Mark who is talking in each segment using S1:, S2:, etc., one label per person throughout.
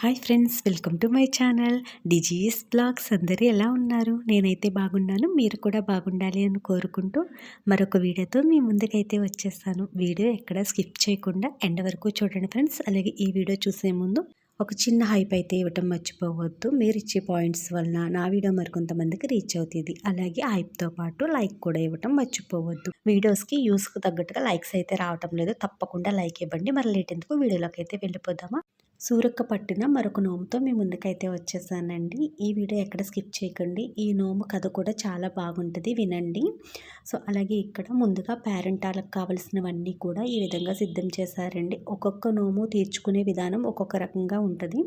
S1: Hi friends welcome to my channel. Disease blogs అందరూ ఎలా ఉన్నారు? నేనైతే బాగున్నాను మీరు కూడా బాగుండాలి అని కోరుకుంటూ మరొక వీడియోతో మీ ముందుకైతే వచ్చేస్తాను. వీడియో ఎక్కడ స్కిప్ చేయకుండా ఎండ వరకు చూడండి ఫ్రెండ్స్. అలాగే ఈ వీడియో చూసే ముందు ఒక చిన్న హైప్ అయితే ఇవ్వటం మర్చిపోవద్దు. మీరు ఇచ్చే పాయింట్స్ వలన నా వీడియో మరికొంతమందికి రీచ్ అవుతుంది. అలాగే హైప్తో పాటు లైక్ కూడా ఇవ్వటం మర్చిపోవద్దు. వీడియోస్కి యూస్కు తగ్గట్టుగా లైక్స్ అయితే రావటం లేదు. తప్పకుండా లైక్ ఇవ్వండి. మరి లేటెందుకు వీడియోలోకి అయితే వెళ్ళిపోదామా? సూరక్క పట్టిన మరొక నోముతో మీ ముందుకైతే వచ్చేసానండి. ఈ వీడియో ఎక్కడ స్కిప్ చేయకండి. ఈ నోము కథ కూడా చాలా బాగుంటుంది వినండి. సో అలాగే ఇక్కడ ముందుగా పేరెంటాలకు కావలసినవన్నీ కూడా ఈ విధంగా సిద్ధం చేశారండి. ఒక్కొక్క నోము తీర్చుకునే విధానం ఒక్కొక్క రకంగా ఉంటుంది.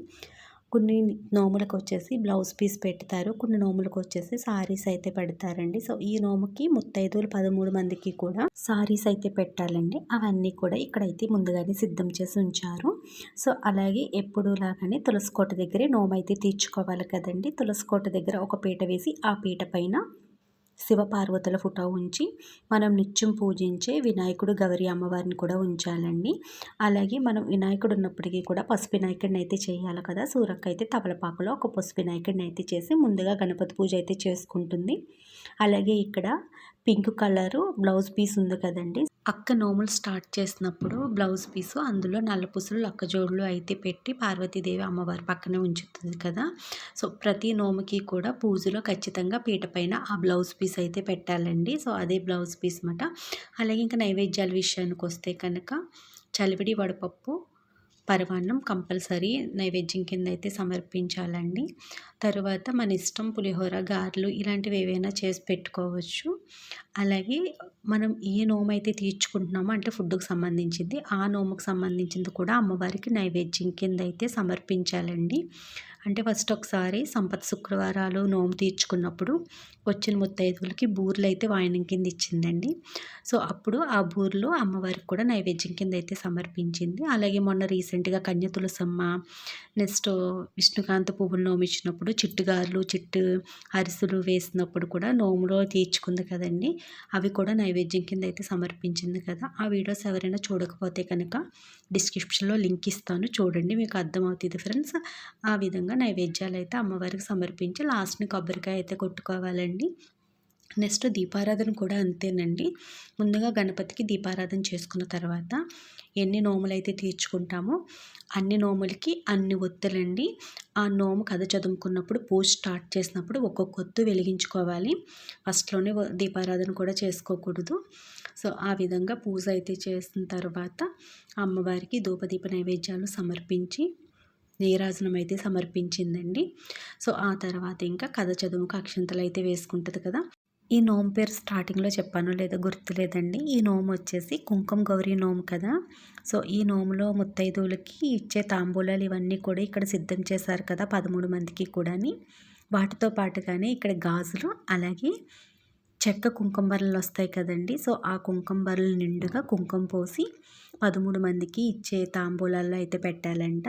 S1: కొన్ని నోములకు వచ్చేసి బ్లౌజ్ పీస్ పెడతారు కొన్ని నోములకు వచ్చేసి సారీస్ అయితే పెడతారండి. సో ఈ నోముకి ముత్తైదువులు పదమూడు మందికి కూడా సారీస్ అయితే పెట్టాలండి. అవన్నీ కూడా ఇక్కడైతే ముందుగానే సిద్ధం చేసి ఉంచారు. సో అలాగే ఎప్పుడు లాగానే తులసికోట దగ్గరే నోము అయితే తీర్చుకోవాలి కదండి. తులసికోట దగ్గర ఒక పీట వేసి ఆ పీట పైన శివపార్వతుల ఫోటో ఉంచి మనం నిత్యం పూజించే వినాయకుడు గౌరి అమ్మవారిని కూడా ఉంచాలండి. అలాగే మనం వినాయకుడు ఉన్నప్పటికీ కూడా పసుపు వినాయకుడిని అయితే చేయాలి కదా. సూరక్క అయితే తమలపాకులో ఒక పసుపు వినాయకుడిని అయితే చేసి ముందుగా గణపతి పూజ అయితే చేసుకుంటుంది. అలాగే ఇక్కడ పింక్ కలరు బ్లౌజ్ పీస్ ఉంది కదండి. అక్క నోములు స్టార్ట్ చేసినప్పుడు బ్లౌజ్ పీసు అందులో నల్ల పుసులు లక్క జోడులు అయితే పెట్టి పార్వతీదేవి అమ్మవారి పక్కనే ఉంచుతుంది కదా. సో ప్రతి నోముకి కూడా పూజలో ఖచ్చితంగా పీట పైన ఆ బ్లౌజ్ పీస్ అయితే పెట్టాలండి. సో అదే బ్లౌజ్ పీస్ అన్నమాట అలాగే ఇంకా నైవేద్యాల విషయానికి వస్తే కనుక చలివిడి వడపప్పు పరమాన్నం కంపల్సరీ నైవేద్యం కింద అయితే సమర్పించాలండి. తర్వాత మన ఇష్టం పులిహోర గారెలు ఇలాంటివి ఏవైనా చేసి పెట్టుకోవచ్చు. అలాగే మనం ఏ నోము అయితే తీర్చుకుంటున్నామో అంటే ఫుడ్కి సంబంధించింది ఆ నోముకు సంబంధించింది కూడా అమ్మవారికి నైవేద్యం కింద అయితే సమర్పించాలండి. అంటే ఫస్ట్ ఒకసారి సంపత్ శుక్రవారాలు నోము తీర్చుకున్నప్పుడు వచ్చిన ముత్తైదువులకి బూర్లు అయితే వాయనం కింద ఇచ్చిందండి. సో అప్పుడు ఆ బూర్లు అమ్మవారికి కూడా నైవేద్యం కింద అయితే సమర్పించింది. అలాగే మొన్న రీసెంట్గా కన్య తులసమ్మ నెక్స్ట్ విష్ణుకాంత పువ్వులు నోము ఇచ్చినప్పుడు చిట్టుగారులు చిట్టు అరిసెలు వేసినప్పుడు కూడా నోములో తీర్చుకుంది కదండి. అవి కూడా నైవేద్యం కింద అయితే సమర్పించింది కదా. ఆ వీడియోస్ ఎవరైనా చూడకపోతే కనుక డిస్క్రిప్షన్లో లింక్ ఇస్తాను. చూడండి మీకు అర్థమవుతుంది ఫ్రెండ్స్. ఆ విధంగా నైవేద్యాలు అయితే అమ్మవారికి సమర్పించి లాస్ట్ని కొబ్బరికాయ అయితే కొట్టుకోవాలండి. నెక్స్ట్ దీపారాధన కూడా అంతేనండి. ముందుగా గణపతికి దీపారాధన చేసుకున్న తర్వాత ఎన్ని నోములు అయితే తీర్చుకుంటామో అన్ని నోములకి అన్ని ఒత్తులండి. ఆ నోము కథ చదువుకున్నప్పుడు పూజ స్టార్ట్ చేసినప్పుడు ఒక్కొక్క ఒత్తు వెలిగించుకోవాలి. ఫస్ట్లోనే దీపారాధన కూడా చేసుకోకూడదు. సో ఆ విధంగా పూజ అయితే చేసిన తర్వాత అమ్మవారికి ధూపదీప నైవేద్యాలు సమర్పించి నీరాజనం అయితే సమర్పించిందండి. సో ఆ తర్వాత ఇంకా కథ చదువుకు అక్షంతలు అయితే వేసుకుంటుంది కదా. ఈ నోమ్ పేరు స్టార్టింగ్లో చెప్పాను లేదా గుర్తులేదండి. ఈ నోము వచ్చేసి కుంకుమ గౌరీ నోము కదా. సో ఈ నోములో ముత్తైదువులకి ఇచ్చే తాంబూలాలు ఇవన్నీ కూడా ఇక్కడ సిద్ధం చేశారు కదా పదమూడు మందికి కూడాని. వాటితో పాటుగానే ఇక్కడ గాజులు అలాగే చెక్క కుంకుమ బర్రెలు వస్తాయి కదండి. సో ఆ కుంకుమ బర్రెలు నిండుగా కుంకుమ పోసి పదమూడు మందికి ఇచ్చే తాంబూలాల్లో అయితే పెట్టాలంట.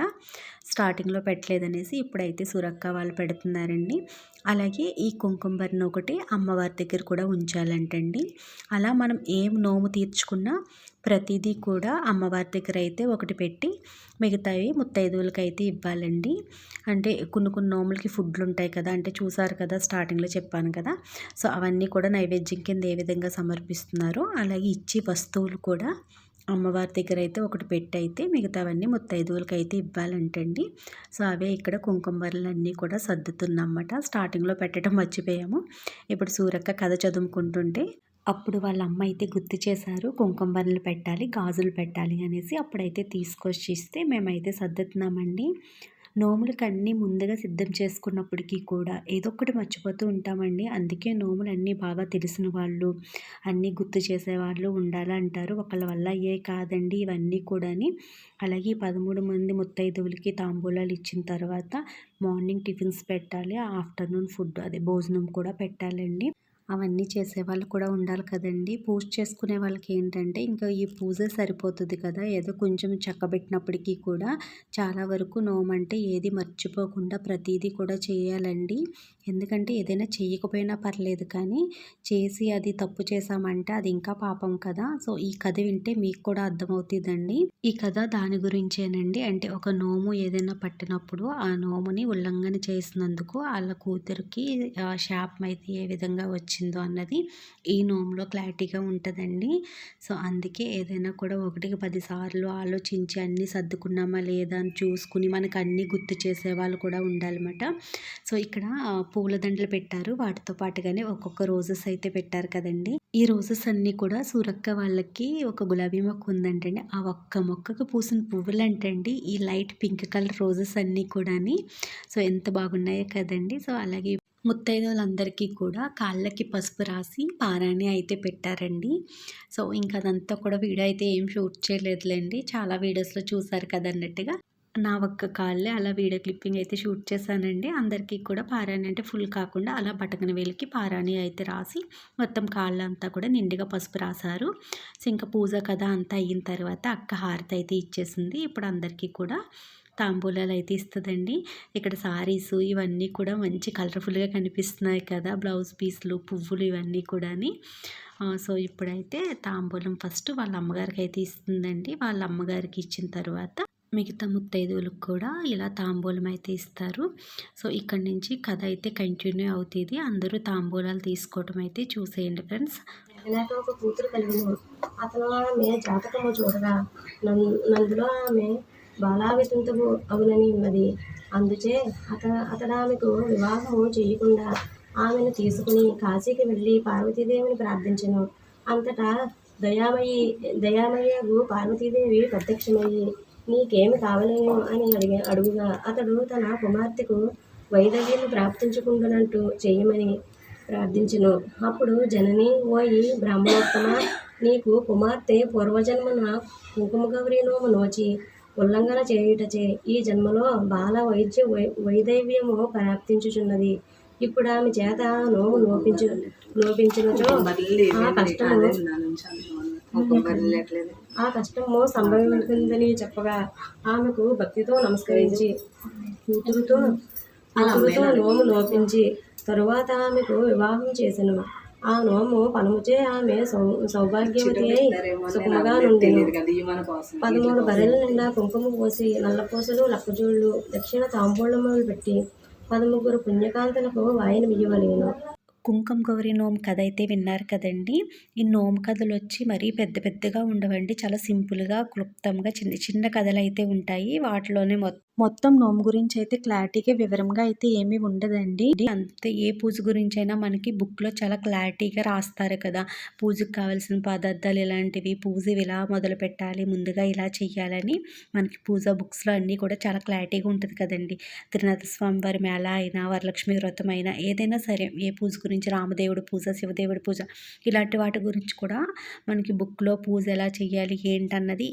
S1: స్టార్టింగ్లో పెట్టలేదనేసి ఇప్పుడైతే సురక్క వాళ్ళు పెడుతున్నారండి. అలాగే ఈ కుంకుమ ఒకటి అమ్మవారి దగ్గర కూడా ఉంచాలంటండి. అలా మనం ఏం నోము తీర్చుకున్నా ప్రతిదీ కూడా అమ్మవారి దగ్గర అయితే ఒకటి పెట్టి మిగతావి ముత్తైదువులకి అయితే ఇవ్వాలండి. అంటే కొన్ని కొన్ని నోములకి ఫుడ్లు ఉంటాయి కదా అంటే చూసారు కదా స్టార్టింగ్లో చెప్పాను కదా. సో అవన్నీ కూడా నైవేద్యం కింద ఏ విధంగా సమర్పిస్తున్నారో అలాగే ఇచ్చి వస్తువులు కూడా అమ్మవారి దగ్గర అయితే ఒకటి పెట్టి అయితే మిగతావన్నీ ముత్తైదువులకి అయితే ఇవ్వాలంటండి. సో అవే ఇక్కడ కుంకుమ అన్నీ కూడా సర్దుతున్నమాట స్టార్టింగ్లో పెట్టడం మర్చిపోయాము. ఇప్పుడు సూరక్క కథ చదువుకుంటుంటే అప్పుడు వాళ్ళ అమ్మ అయితే గుర్తు చేశారు కుంకుమ పెట్టాలి గాజులు పెట్టాలి అనేసి అప్పుడైతే తీసుకొచ్చి ఇస్తే మేమైతే సర్దుతున్నామండి. నోములకి అన్నీ ముందుగా సిద్ధం చేసుకున్నప్పటికీ కూడా ఏదో ఒకటి మర్చిపోతూ ఉంటామండి. అందుకే నోములు అన్నీ బాగా తెలిసిన వాళ్ళు అన్నీ గుర్తు చేసేవాళ్ళు ఉండాలంటారు ఒకళ్ళ వల్ల అయ్యే కాదండి ఇవన్నీ కూడాని. అలాగే పదమూడు మంది ముత్తైదువులకి తాంబూలాలు ఇచ్చిన తర్వాత మార్నింగ్ టిఫిన్స్ పెట్టాలి ఆఫ్టర్నూన్ ఫుడ్ అదే భోజనం కూడా పెట్టాలండి. అవన్నీ చేసేవాళ్ళు కూడా ఉండాలి కదండి. పూజ చేసుకునే వాళ్ళకి ఏంటంటే ఇంకా ఈ పూజ సరిపోతుంది కదా. ఏదో కొంచెం చక్కబెట్టినప్పటికీ కూడా చాలా వరకు నోమంటే ఏది మర్చిపోకుండా ప్రతిదీ కూడా చేయాలండి. ఎందుకంటే ఏదైనా చేయకపోయినా పర్లేదు కానీ చేసి అది తప్పు చేసామంటే అది ఇంకా పాపం కదా. సో ఈ కథ వింటే మీకు కూడా అర్థమవుతుందండి. ఈ కథ దాని గురించేనండి. అంటే ఒక నోము ఏదైనా పట్టినప్పుడు ఆ నోముని ఉల్లంఘన చేసినందుకు వాళ్ళ కూతురికి శాపం అయితే ఏ విధంగా వచ్చి వచ్చిందో అన్నది ఈ నోములో క్లారిటీగా ఉంటుందండి. సో అందుకే ఏదైనా కూడా ఒకటికి పదిసార్లు ఆలోచించి అన్నీ సర్దుకున్నామా లేదా అని చూసుకుని మనకు అన్నీ గుర్తు చేసే వాళ్ళు కూడా ఉండాలన్నమాట. సో ఇక్కడ పూలదండలు పెట్టారు. వాటితో పాటుగానే ఒక్కొక్క రోజెస్ అయితే పెట్టారు కదండి. ఈ రోజెస్ అన్నీ కూడా సూరక్క వాళ్ళకి ఒక గులాబీ మొక్క ఉందంటండి. ఆ ఒక్క మొక్కకు పూసిన పువ్వులు అంటండి ఈ లైట్ పింక్ కలర్ రోజెస్ అన్నీ కూడాని. సో ఎంత బాగున్నాయో కదండి. సో అలాగే ముత్తైదులందరికీ కూడా కాళ్ళకి పసుపు రాసి పారాణి అయితే పెట్టారండి. సో ఇంకా అదంతా కూడా వీడియో అయితే ఏం షూట్ చేయలేదులేండి. చాలా వీడియోస్లో చూసారు కదా అన్నట్టుగా. నా ఒక్క కాళ్ళే అలా వీడియో క్లిప్పింగ్ అయితే షూట్ చేశానండి. అందరికీ కూడా పారాణి అంటే ఫుల్ కాకుండా అలా బటకన వేలికి పారాణి అయితే రాసి మొత్తం కాళ్ళంతా కూడా నిండుగా పసుపు రాశారు. సో ఇంకా పూజ కథ అంతా అయిన తర్వాత అక్క హారతి అయితే ఇచ్చేసింది. ఇప్పుడు అందరికీ కూడా తాంబూలాలు అయితే ఇస్తుందండి. ఇక్కడ సారీస్ ఇవన్నీ కూడా మంచి కలర్ఫుల్గా కనిపిస్తున్నాయి కదా బ్లౌజ్ పీస్లు పువ్వులు ఇవన్నీ కూడాని. సో ఇప్పుడైతే తాంబూలం ఫస్ట్ వాళ్ళ అమ్మగారికి అయితే ఇస్తుందండి. వాళ్ళ అమ్మగారికి ఇచ్చిన తర్వాత మిగతా ముత్తైదువులకు కూడా ఇలా తాంబూలం అయితే ఇస్తారు. సో ఇక్కడ నుంచి కథ అయితే కంటిన్యూ అవుతుంది. అందరూ తాంబూలాలు తీసుకోవటం అయితే చూసేయండి ఫ్రెండ్స్.
S2: ఇలాగ ఒక కూతురు కలిగిన అతను ఆమె జాతకము చూడగా నందులో ఆమె బాలావితంతము అవునని ఉన్నది. అందుచే అత అతడామెకు ఆమెకు వివాహము చేయకుండా ఆమెను తీసుకుని కాశీకి వెళ్ళి పార్వతీదేవిని ప్రార్థించను. అంతటా దయామయ్యి దయామయ్యకు పార్వతీదేవి ప్రత్యక్షమయ్యి నీకేమి కావలేను అని అడిగి అడుగుగా అతడు తన కుమార్తెకు వైదవ్యను ప్రాప్తించుకుంటున్నట్టు చేయమని ప్రార్థించను. అప్పుడు జనని ఓయి బ్రహ్మోత్తమ నీకు కుమార్తె పూర్వజన్మన కుంకుమ గౌరీ నోము నోచి ఉల్లంఘన చేయుటచే ఈ జన్మలో బాల వైద్య వైదవ్యము ప్రాప్తించుచున్నది. ఇప్పుడు ఆమె చేత నోము లోపించు లోపించినచో ఆ కష్టము ఆ కష్టము సంభవించిందని చెప్పగా ఆమెకు భక్తితో నమస్కరించి కూతురుతో కూతురుతో నోము లోపించి తరువాత ఆమెకు వివాహం చేసెను. ఆ నోము ఫలముచే ఆమె సౌభాగ్యవతి అయి సుఖముగా నుండి పదమూడు బర్రెల నిండా కుంకుమ పోసి నల్లపూసలు లక్కజోళ్ళు దక్షిణ తాంబూలములు పెట్టి పదముగ్గురు పుణ్యకాంతులకు వాయిన ఇయ్యవలేను.
S1: కుంకుమ గౌరి నోము కథ అయితే విన్నారు కదండి. ఈ నోము కథలు వచ్చి మరీ పెద్ద పెద్దగా ఉండవండి. చాలా సింపుల్గా క్లుప్తంగా చిన్న చిన్న కథలు అయితే ఉంటాయి. వాటిలోనే మొత్తం నోము గురించి అయితే క్లారిటీగా వివరంగా అయితే ఏమీ ఉండదండి. అంతే ఏ పూజ గురించి అయినా మనకి బుక్లో చాలా క్లారిటీగా రాస్తారు కదా. పూజకు కావాల్సిన పదార్థాలు ఇలాంటివి పూజ ఇలా మొదలు పెట్టాలి ముందుగా ఇలా చెయ్యాలని మనకి పూజ బుక్స్లో అన్నీ కూడా చాలా క్లారిటీగా ఉంటుంది కదండి. త్రినాథ స్వామి వారి మేళ అయినా వరలక్ష్మి వ్రతం అయినా ఏదైనా సరే ఏ పూజ గురించి రామదేవుడి పూజ శివదేవుడి పూజ ఇలాంటి వాటి గురించి కూడా మనకి బుక్లో పూజ ఎలా చేయాలి ఏంటన్నది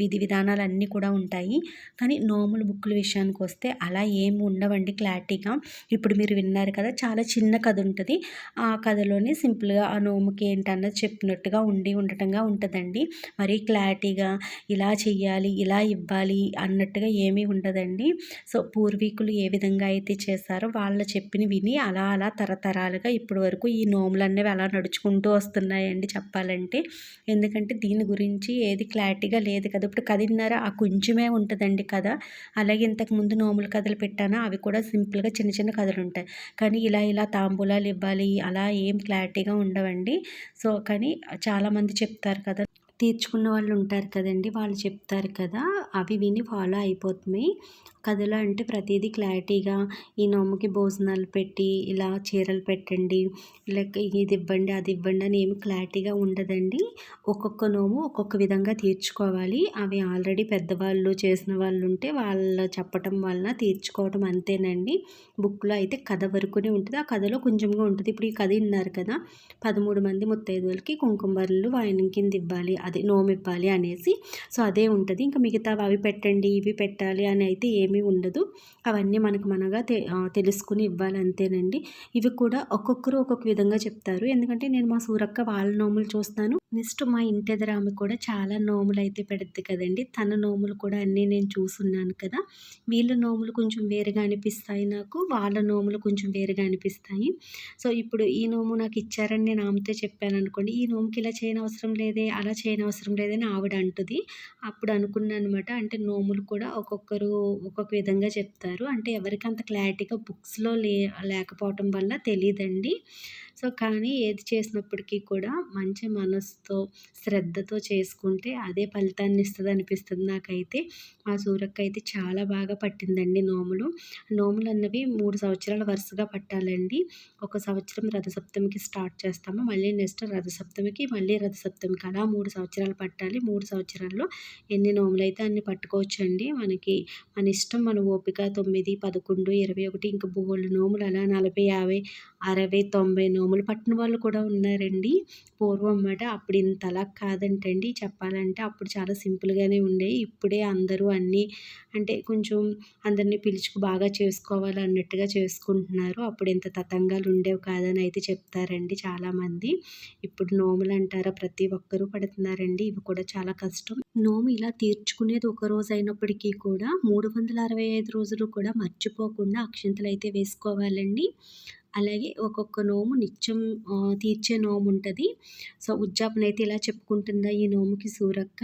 S1: విధి విధానాలు అన్నీ కూడా ఉంటాయి. కానీ నోములు బుక్ల విషయానికి వస్తే అలా ఏమి ఉండవండి క్లారిటీగా. ఇప్పుడు మీరు విన్నారు కదా చాలా చిన్న కథ ఉంటుంది. ఆ కథలోనే సింపుల్గా ఆ నోముకి ఏంటన్నది చెప్పినట్టుగా ఉండి ఉండటంగా ఉంటుందండి. మరీ క్లారిటీగా ఇలా చెయ్యాలి ఇలా ఇవ్వాలి అన్నట్టుగా ఏమీ ఉండదండి. సో పూర్వీకులు ఏ విధంగా అయితే చేస్తారో వాళ్ళు చెప్పిన విని అలా అలా తరతరాలుగా ఇప్పటి వరకు ఈ నోములు అనేవి అలా నడుచుకుంటూ వస్తున్నాయండి చెప్పాలంటే. ఎందుకంటే దీని గురించి ఏది క్లారిటీగా లేదు కదా. ఇప్పుడు కదిన్నర ఆ కొంచెమే ఉంటుందండి కథ. అలాగే ఇంతకుముందు నోములు కథలు పెట్టాను? అవి కూడా సింపుల్గా చిన్న చిన్న కథలు ఉంటాయి. కానీ ఇలా ఇలా తాంబూలాలు ఇవ్వాలి అలా ఏం క్లారిటీగా ఉండవండి. సో కానీ చాలామంది చెప్తారు కదా. తీర్చుకున్న వాళ్ళు ఉంటారు కదండి. వాళ్ళు చెప్తారు కదా. అవి విని ఫాలో అయిపోతున్నాయి. కథలో అంటే ప్రతిదీ క్లారిటీగా ఈ నోముకి భోజనాలు పెట్టి ఇలా చీరలు పెట్టండి లేక ఇది ఇవ్వండి అది ఇవ్వండి అని ఏమి క్లారిటీగా ఉండదండి. ఒక్కొక్క నోము ఒక్కొక్క విధంగా తీర్చుకోవాలి. అవి ఆల్రెడీ పెద్దవాళ్ళు చేసిన వాళ్ళు ఉంటే వాళ్ళు చెప్పటం వలన తీర్చుకోవటం అంతేనండి. బుక్లో అయితే కథ వరకునే ఉంటుంది. ఆ కథలో కొంచెంగా ఉంటుంది. ఇప్పుడు ఈ కథ విన్నారు కదా పదమూడు మంది ముత్తైదువులకి కుంకుమర్లు బర్రెలు వాయినం కింద ఇవ్వాలి అది నోము ఇవ్వాలి అనేసి. సో అదే ఉంటుంది. ఇంకా మిగతా అవి పెట్టండి ఇవి పెట్టాలి అని అయితే ఏమి ఏమీ ఉండదు. అవన్నీ మనకు మనగా తె తెలుసుకుని ఇవ్వాలి అంతేనండి. ఇవి కూడా ఒక్కొక్కరు ఒక్కొక్క విధంగా చెప్తారు. ఎందుకంటే నేను మా సూరక్క వాళ్ళ నోములు చూస్తాను. నెక్స్ట్ మా ఇంటి ఆమె కూడా చాలా నోములు అయితే పెడుద్ది కదండి. తన నోములు కూడా అన్నీ నేను చూసున్నాను కదా. వీళ్ళ నోములు కొంచెం వేరుగా అనిపిస్తాయి నాకు. వాళ్ళ నోములు కొంచెం వేరుగా అనిపిస్తాయి. సో ఇప్పుడు ఈ నోము నాకు ఇచ్చారని నేను ఆమెతో చెప్పాను అనుకోండి. ఈ నోముకి ఇలా చేయని అవసరం లేదే అలా చేయని అవసరం లేదని ఆవిడ అంటుంది. అప్పుడు అనుకున్నాను అనమాట అంటే నోములు కూడా ఒక్కొక్కరు ఒక్కొక్క విధంగా చెప్తారు. అంటే ఎవరికి అంత క్లారిటీగా బుక్స్లో లే లేకపోవటం వల్ల తెలియదండి సో కానీ ఏది చేసినప్పటికీ కూడా మంచి మనసుతో శ్రద్ధతో చేసుకుంటే అదే ఫలితాన్ని ఇస్తుంది అనిపిస్తుంది నాకైతే. మా సూరక్క అయితే చాలా బాగా పట్టిందండి నోములు. నోములు అన్నవి మూడు సంవత్సరాలు వరుసగా పట్టాలండి. ఒక సంవత్సరం రథసప్తమికి స్టార్ట్ చేస్తాము. మళ్ళీ నెక్స్ట్ రథసప్తమికి మళ్ళీ రథసప్తమికి అలా మూడు సంవత్సరాలు పట్టాలి. మూడు సంవత్సరాల్లో ఎన్ని నోములు అయితే అన్ని పట్టుకోవచ్చు అండి మనకి మన ఇష్టం మన ఓపిక తొమ్మిది పదకొండు ఇరవై ఒకటి ఇంకా బోళ్ళు నోములు అలా నలభై యాభై అరవై తొంభై నోములు పట్టిన వాళ్ళు కూడా ఉన్నారండి. పూర్వం అన్నమాట అప్పుడు ఇంతలా కాదంటండి. చెప్పాలంటే అప్పుడు చాలా సింపుల్గానే ఉండేవి ఇప్పుడే అందరూ అన్నీ అంటే కొంచెం అందరినీ పిలుచుకు బాగా చేసుకోవాలి అన్నట్టుగా చేసుకుంటున్నారు. అప్పుడు ఇంత తతంగాలు ఉండేవి కాదని అయితే చెప్తారండి చాలామంది. ఇప్పుడు నోములు అంటారా ప్రతి ఒక్కరూ పడుతున్నారండి. ఇవి కూడా చాలా కష్టం. నోము ఇలా తీర్చుకునేది ఒక రోజు అయినప్పటికీ కూడా మూడు వందల అరవై ఐదు రోజులు కూడా మర్చిపోకుండా అక్షింతలు అయితే వేసుకోవాలండి. అలాగే ఒక్కొక్క నోము నిత్యం తీర్చే నోము ఉంటుంది సో ఉజ్జాపన అయితే ఇలా చెప్పుకుంటుందా ఈ నోముకి సూరక్క?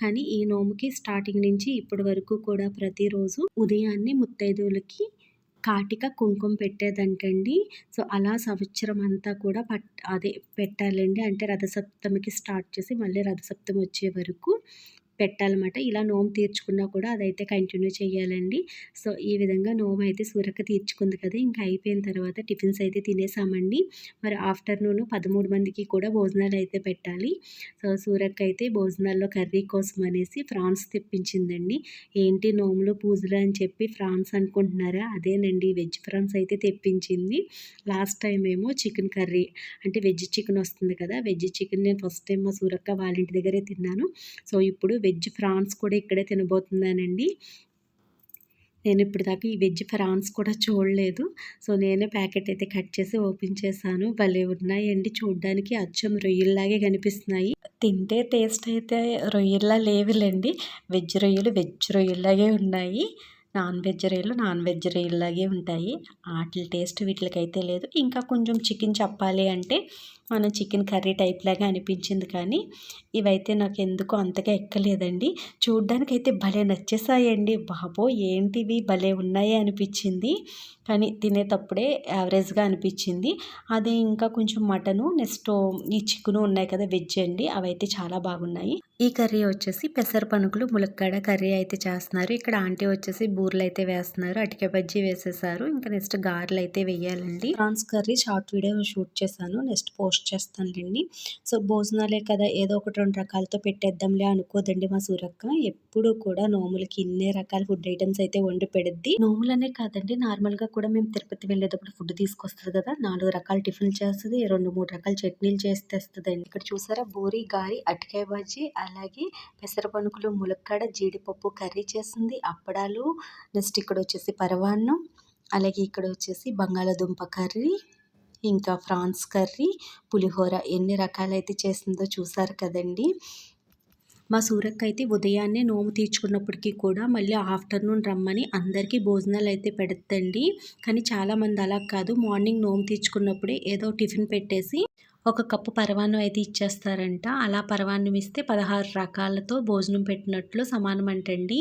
S1: కానీ ఈ నోముకి స్టార్టింగ్ నుంచి ఇప్పటి వరకు కూడా ప్రతిరోజు ఉదయాన్నే ముత్తైదువులకి కాటిక కుంకుమ పెట్టేదంటండి. సో అలా సంవత్సరం అంతా కూడా పట్ అదే పెట్టాలండి. అంటే రథసప్తమికి స్టార్ట్ చేసి మళ్ళీ రథసప్తమి వచ్చే వరకు. పెట్టాలన్నమాట. ఇలా నోము తీర్చుకున్నా కూడా అదైతే కంటిన్యూ చేయాలండి. సో ఈ విధంగా నోము అయితే సూరక తీర్చుకుంది కదా ఇంకా అయిపోయిన తర్వాత టిఫిన్స్ అయితే తినేసామండి. మరి ఆఫ్టర్నూన్ పదమూడు మందికి కూడా భోజనాలు అయితే పెట్టాలి. సో సూరక్ అయితే భోజనాల్లో కర్రీ కోసం అనేసి ఫ్రాన్స్ తెప్పించిందండి. ఏంటి నోములు పూజలు అని చెప్పి ఫ్రాన్స్ అనుకుంటున్నారా? అదేనండి వెజ్ ఫ్రాన్స్ అయితే తెప్పించింది. లాస్ట్ టైం ఏమో చికెన్ కర్రీ అంటే వెజ్ చికెన్ వస్తుంది కదా వెజ్ చికెన్ నేను ఫస్ట్ టైం మా సూరక్క వాళ్ళ ఇంటి దగ్గరే తిన్నాను. సో ఇప్పుడు వెజ్ ఫ్రాన్స్ కూడా ఇక్కడే తినబోతున్నానండి. నేను ఇప్పుడు దాకా ఈ వెజ్ ఫ్రాన్స్ కూడా చూడలేదు. సో నేనే ప్యాకెట్ అయితే కట్ చేసి ఓపెన్ చేశాను. భలే ఉన్నాయండి. చూడ్డానికి అచ్చం రొయ్యల్లాగే కనిపిస్తున్నాయి. తింటే టేస్ట్ అయితే రొయ్యల్లా లేవులేండి. వెజ్ రొయ్యలు వెజ్ రొయ్యల్లాగే ఉన్నాయి. నాన్ వెజ్ రైలు నాన్ వెజ్ రొయ్యల్లాగే ఉంటాయి. వాటి టేస్ట్ వీటికైతే లేదు. ఇంకా కొంచెం చికెన్ చెప్పాలి అంటే మన చికెన్ కర్రీ టైప్ లాగా అనిపించింది కానీ ఇవైతే నాకు ఎందుకో అంతగా ఎక్కలేదండి. చూడ్డానికైతే భలే నచ్చేసాయండి. బాబో ఏంటివి? భలే ఉన్నాయి అనిపించింది కానీ తినేటప్పుడే యావరేజ్గా అనిపించింది. అది ఇంకా కొంచెం మటను నెక్స్ట్ ఈ చికెను ఉన్నాయి కదా వెజ్ అండి అవైతే చాలా బాగున్నాయి. ఈ కర్రీ వచ్చేసి పెసర పనుకులు ములక్కాడ కర్రీ అయితే చేస్తున్నారు. ఇక్కడ ఆంటీ వచ్చేసి బూర్లు అయితే వేస్తున్నారు అటిక బజ్జీ వేసేసారు. ఇంకా నెక్స్ట్ గారెలు అయితే వేయాలండి. Prawns curry short video shoot చేశాను నెక్స్ట్ పోస్ట్ చేస్తానులేండి. సో భోజనాలే కదా ఏదో ఒకటి రెండు రకాలతో పెట్టేద్దాంలే అనుకోదండి మా సూరక్క. ఎప్పుడు కూడా నోములకి ఇన్నే రకాల ఫుడ్ ఐటమ్స్ అయితే వండి పెడుద్ది. నోములనే కాదండి నార్మల్గా కూడా మేము తిరుపతి వెళ్ళేటప్పుడు ఫుడ్ తీసుకొస్తుంది కదా నాలుగు రకాల టిఫిన్లు చేస్తుంది రెండు మూడు రకాల చట్నీలు చేసి తెస్తుందండి. ఇక్కడ చూసారా బూరి గారి అటికాయ బజ్జీ అలాగే పెసర పనుకులు ములక్కాడ జీడిపప్పు కర్రీ చేసింది అప్పడాలు నెక్స్ట్ ఇక్కడ వచ్చేసి పరవాన్నం అలాగే ఇక్కడ వచ్చేసి బంగాళాదుంప కర్రీ ఇంకా ఫ్రాన్స్ కర్రీ పులిహోర ఎన్ని రకాలైతే చేసిందో చూసారు కదండి. మా సూరక్క అయితే ఉదయాన్నే నోము తీర్చుకున్నప్పటికీ కూడా మళ్ళీ ఆఫ్టర్నూన్ రమ్మని అందరికీ భోజనాలు అయితే పెడతండి. కానీ చాలామంది అలా కాదు. మార్నింగ్ నోము తీర్చుకున్నప్పుడే ఏదో టిఫిన్ పెట్టేసి ఒక కప్పు పరవాన్నం అయితే ఇచ్చేస్తారంట. అలా పరవాన్నం ఇస్తే పదహారు రకాలతో భోజనం పెట్టినట్లు సమానం అంటండి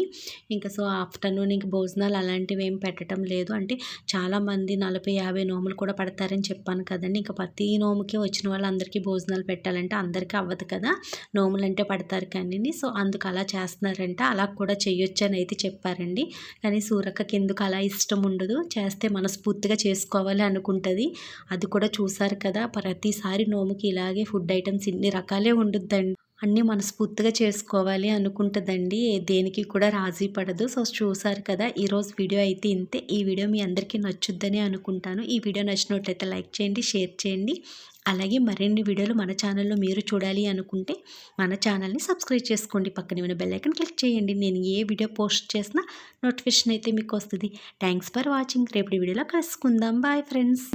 S1: ఇంకా సో ఆఫ్టర్నూన్ ఇంక భోజనాలు అలాంటివి ఏం పెట్టడం లేదు. అంటే చాలామంది నలభై యాభై నోములు కూడా పడతారని చెప్పాను కదండి. ఇంకా ప్రతి నోముకి వచ్చిన వాళ్ళందరికీ భోజనాలు పెట్టాలంటే అందరికీ అవ్వదు కదా. నోములు అంటే పడతారు కానీ సో అందుకు అలా చేస్తున్నారంట. అలా కూడా చేయొచ్చు అని అయితే చెప్పారండి. కానీ సూరక్కకి ఎందుకు అలా ఇష్టం ఉండదు? చేస్తే మనస్ఫూర్తిగా చేసుకోవాలి అనుకుంటుంది. అది కూడా చూసారు కదా. ప్రతిసారి నోముకి ఇలాగే ఫుడ్ ఐటమ్స్ ఇన్ని రకాలే వండుద్దండి. అన్నీ మనస్ఫూర్తిగా చేసుకోవాలి అనుకుంటుందండి. దేనికి కూడా రాజీ పడదు. సో చూసారు కదా ఈరోజు వీడియో అయితే ఇంతే. ఈ వీడియో మీ అందరికీ నచ్చుద్దని అనుకుంటాను. ఈ వీడియో నచ్చినట్లయితే లైక్ చేయండి షేర్ చేయండి. అలాగే మరిన్ని వీడియోలు మన ఛానల్లో మీరు చూడాలి అనుకుంటే మన ఛానల్ని సబ్స్క్రైబ్ చేసుకోండి. పక్కనే ఉన్న బెల్లైకన్ క్లిక్ చేయండి. నేను ఏ వీడియో పోస్ట్ చేసినా నోటిఫికేషన్ అయితే మీకు వస్తుంది. Thanks for watching. రేపటి వీడియోలో కలుసుకుందాం. Bye friends.